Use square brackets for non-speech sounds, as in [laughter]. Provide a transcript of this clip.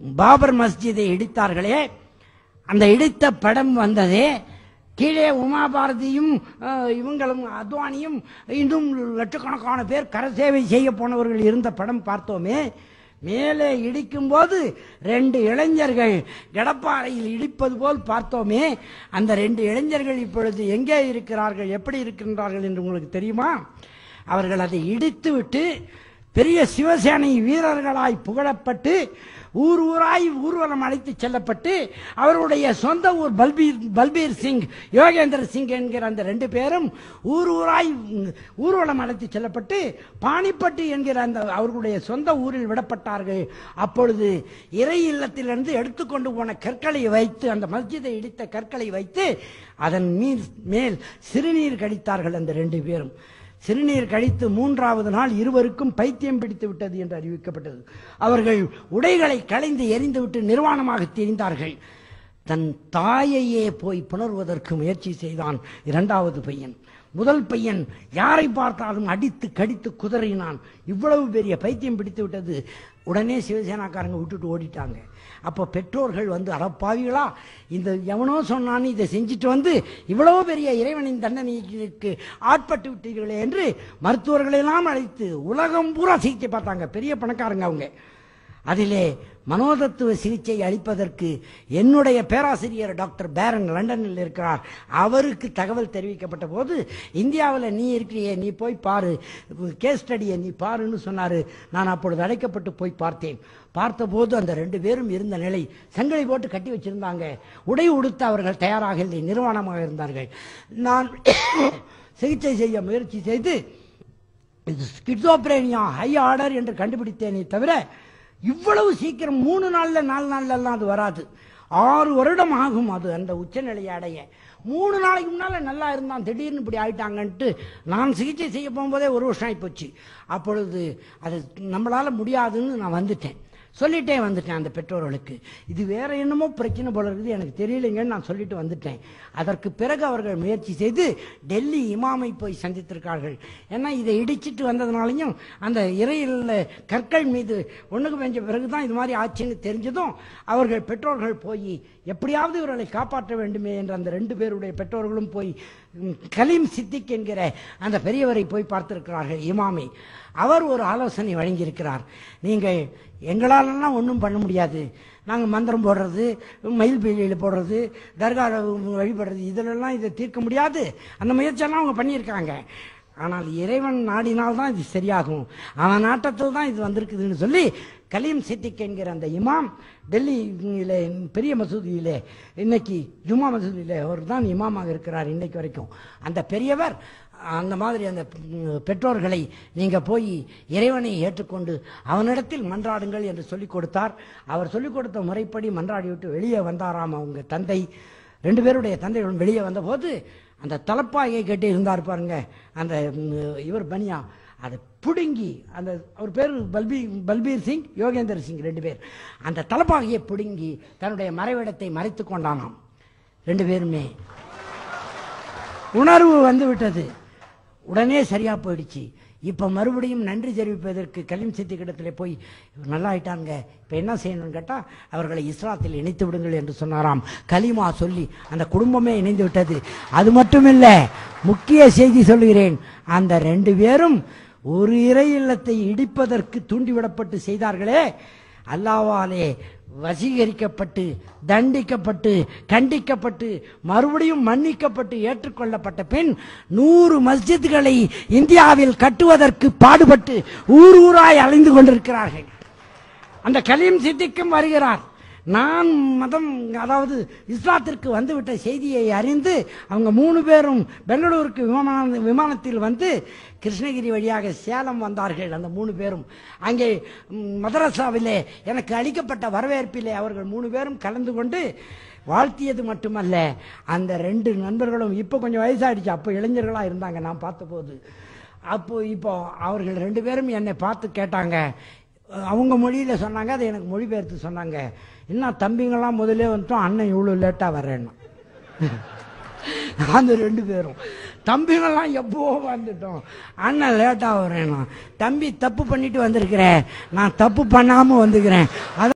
பாபர் மஸ்ஜிதை இடித்தார்களே அந்த இடித்த படம் வந்ததே கீழே உமாபாரதியும் இவங்களும் அத்வானியும் இன்னும் லட்சக்கணக்கான பேர் கரசேவை செய்ய போனவர்கள் இருந்த படம் பார்த்தோமே மேலே இடிக்கும்போது ரெண்டு இளைஞர்கள் கடப்பாறையில் இடிப்பது போல் பார்த்தோமே அந்த ரெண்டு இளைஞர்கள் இப்பொழுது எங்கே இருக்கிறார்கள் எப்படி இருக்கின்றார்கள் என்று உங்களுக்கு தெரியுமா? அவர்கள் அதை இடித்து விட்டு பெரிய சிவசேனை வீரர்களாய் புகழப்பட்டு ஊர் ஊராய் ஊர்வலம் அழைத்து செல்லப்பட்டு அவருடைய சொந்த ஊர் பல்பீர் பல்பீர் சிங் யோகேந்திர சிங் என்கிற அந்த ரெண்டு பேரும் ஊர் ஊராய் ஊர்வலம் அழைத்து செல்லப்பட்டு பாணிப்பட்டு என்கிற அந்த அவர்களுடைய சொந்த ஊரில் விடப்பட்டார்கள். அப்பொழுது இறை இல்லத்திலிருந்து எடுத்துக்கொண்டு போன கற்களை வைத்து அந்த மஸ்ஜிதை இடித்த கற்களை வைத்து அதன் மீன் மேல் சிறுநீர் கடித்தார்கள் அந்த ரெண்டு பேரும். சிறுநீர் கழித்து மூன்றாவது நாள் இருவருக்கும் பைத்தியம் பிடித்து விட்டது என்று அறிவிக்கப்பட்டது. அவர்கள் உடைகளை களைந்து எரிந்துவிட்டு நிர்வாணமாக தெரிந்தார்கள். தன் தாயையே போய் புணர்வதற்கு முயற்சி செய்தான் இரண்டாவது பையன். முதல் பையன் யாரை பார்த்தாலும் அடித்து கடித்து குதறினான். இவ்வளவு பெரிய பைத்தியம் பிடித்து விட்டது. உடனே சிவசேனாக்காரங்க விட்டுட்டு ஓடிட்டாங்க. அப்போ பெற்றோர்கள் வந்து அறப்பாவிகளா இந்த எவனோ சொன்னான்னு இதை செஞ்சுட்டு வந்து இவ்வளோ பெரிய இறைவனின் தண்டனைக்கு ஆட்பட்டு விட்டீர்களே என்று மருத்துவர்களெல்லாம் அழைத்து உலகம் பூரா சிகிச்சை பார்த்தாங்க. பெரிய பணக்காரங்க அவங்க. அதிலே மனோதத்துவ சிகிச்சை அளிப்பதற்கு என்னுடைய பேராசிரியர் டாக்டர் பேரன் லண்டனில் இருக்கிறார். அவருக்கு தகவல் தெரிவிக்கப்பட்ட போது இந்தியாவில் நீ இருக்கிறியே நீ போய் பாரு. கேஸ் ஸ்டடியை நீ பாருன்னு சொன்னார். நான் அப்பொழுது அழைக்கப்பட்டு போய் பார்த்தேன். பார்த்தபோது அந்த ரெண்டு பேரும் இருந்த நிலை சங்கிலி போட்டு கட்டி வச்சிருந்தாங்க. உடை உடுத்த அவர்கள் தயாராக இல்லை நிர்வாணமாக இருந்தார்கள். நான் [coughs] சிகிச்சை செய்ய முயற்சி செய்து இது ஸ்கிட்சோப்ரேனியா ஹை ஆர்டர் என்று கண்டுபிடித்தேனே தவிர இவ்வளவு சீக்கிரம் மூணு நாள்ல நாலு நாள்லாம் அது வராது. ஆறு வருடம் ஆகும் அது அந்த உச்சநிலையை அடைய. மூணு நாளைக்கு முன்னால் நல்லா இருந்தான் திடீர்னு இப்படி ஆயிட்டாங்கன்ட்டு நான் சிகிச்சை செய்ய போகும்போதே ஒரு வருஷம் ஆகிப்போச்சு அப்பொழுது அது நம்மளால் முடியாதுன்னு நான் வந்துட்டேன். சொல்லிட்டே வந்துட்டேன் அந்த பெற்றோர்களுக்கு. இது வேற என்னமோ பிரச்சனை போல இருக்குது எனக்கு தெரியலைங்கன்னு நான் சொல்லிட்டு வந்துட்டேன். அதற்கு பிறகு அவர்கள் முயற்சி செய்து டெல்லி இமாமை போய் சந்தித்திருக்கார்கள். ஏன்னா இதை இடிச்சிட்டு வந்ததுனாலையும் அந்த இறையில் கற்கள் மீது ஒண்ணுக்கு பெஞ்ச பிறகு தான் இது மாதிரி ஆச்சுன்னு தெரிஞ்சதும் அவர்கள் பெற்றோர்கள் போய் எப்படியாவது இவர்களை காப்பாற்ற வேண்டுமே என்ற அந்த ரெண்டு பேருடைய பெற்றோர்களும் போய் கலீம் சித்திக் என்கிற அந்த பெரியவரை போய் பார்த்திருக்கிறார்கள் இமாமை. அவர் ஒரு ஆலோசனை வழங்கியிருக்கிறார். நீங்கள் எங்களாலெல்லாம் ஒன்றும் பண்ண முடியாது. நாங்கள் மந்திரம் போடுறது மயில் பீலியில் போடுறது தர்கா வழிபடுறது இதிலெல்லாம் இதை தீர்க்க முடியாது. அந்த முயற்சியெல்லாம் அவங்க பண்ணியிருக்காங்க. ஆனால் இறைவன் நாடினால் தான் இது சரியாகும். அவன் நாட்டத்தில் தான் இது வந்திருக்குதுன்னு சொல்லி கலீம் சித்திக் என்கிற அந்த இமாம் டெல்லியிலே பெரிய மசூதியிலே இன்னைக்கு ஜும்மா மசூதியிலே அவர் தான் இமாமாக இருக்கிறார் இன்னைக்கு வரைக்கும். அந்த பெரியவர் அந்த மாதிரி அந்த பெற்றோர்களை நீங்கள் போய் இறைவனை ஏற்றுக்கொண்டு அவனிடத்தில் மன்றாடுங்கள் என்று சொல்லிக் கொடுத்தார். அவர் சொல்லிக் கொடுத்த முறைப்படி மன்றாடி விட்டு வெளியே வந்தாராம் அவங்க தந்தை. ரெண்டு பேருடைய தந்தையுடன் வெளியே வந்தபோது அந்த தலப்பாயை கட்டி இருந்தார் பாருங்க. அந்த இவர் பனியா. அதை பிடுங்கி அந்த அவர் பேர் பல்பீ பல்பீர் சிங் யோகேந்தர் சிங் ரெண்டு பேர். அந்த தலப்பாகையை பிடுங்கி தன்னுடைய மறைவிடத்தை மறைத்து கொண்டானாம். ரெண்டு பேருமே. உணர்வு வந்து விட்டது. உடனே சரியா போயிடுச்சு. இப்போ மறுபடியும் நன்றி தெரிவிப்பதற்கு கலீம் சித்திக்கிடத்துல போய் நல்லா ஆயிட்டாங்க இப்போ என்ன செய்யணும்னு கேட்டால் அவர்களை இஸ்லாத்தில் இணைத்து விடுங்கள் என்று சொன்னாராம். கலிமா சொல்லி அந்த குடும்பமே இணைந்து விட்டது. அது மட்டுமில்ல முக்கிய செய்தி சொல்கிறேன் அந்த ரெண்டு பேரும் ஒரு இறை இல்லத்தை இடிப்பதற்கு தூண்டிவிடப்பட்டு செய்தார்களே. அல்லாவாலே வசீகரிக்கப்பட்டு தண்டிக்கப்பட்டு கண்டிக்கப்பட்டு மறுபடியும் மன்னிக்கப்பட்டு ஏற்றுக்கொள்ளப்பட்ட பின் நூறு மஸ்ஜித்களை இந்தியாவில் கட்டுவதற்கு பாடுபட்டு ஊர் ஊராய் அலைந்து கொண்டிருக்கிறார்கள். அந்த கலீம் சித்திக்கும் வருகிறார். நான் மதம் அதாவது இஸ்லாத்திற்கு வந்துவிட்ட செய்தியை அறிந்து அவங்க மூணு பேரும் பெங்களூருக்கு விமான விமானத்தில் வந்து கிருஷ்ணகிரி வழியாக சேலம் வந்தார்கள் அந்த மூணு பேரும். அங்கே மதரசாவிலே எனக்கு அளிக்கப்பட்ட வரவேற்பிலே அவர்கள் மூணு பேரும் கலந்து கொண்டு வாழ்த்தியது மட்டுமல்ல அந்த ரெண்டு நண்பர்களும் இப்போ கொஞ்சம் வயசாயிடுச்சு அப்போ இளைஞர்களாக இருந்தாங்க நான் பார்த்தபோது. அப்போ இப்போ அவர்கள் ரெண்டு பேரும் என்னை பார்த்து கேட்டாங்க அவங்க மொழியில் சொன்னாங்க அதை எனக்கு மொழிபெயர்த்து சொன்னாங்க. என்ன தம்பிங்கெல்லாம் முதலே வந்துட்டோம் அண்ணன் இவ்வளோ லேட்டாக வரேன்னா அந்த ரெண்டு பேரும். தம்பிங்கெல்லாம் எப்போ வந்துட்டோம். அண்ணன் லேட்டாக வரேன்னா தம்பி தப்பு பண்ணிட்டு வந்திருக்கிறேன் நான் தப்பு பண்ணாமல் வந்துக்கிறேன். அதான்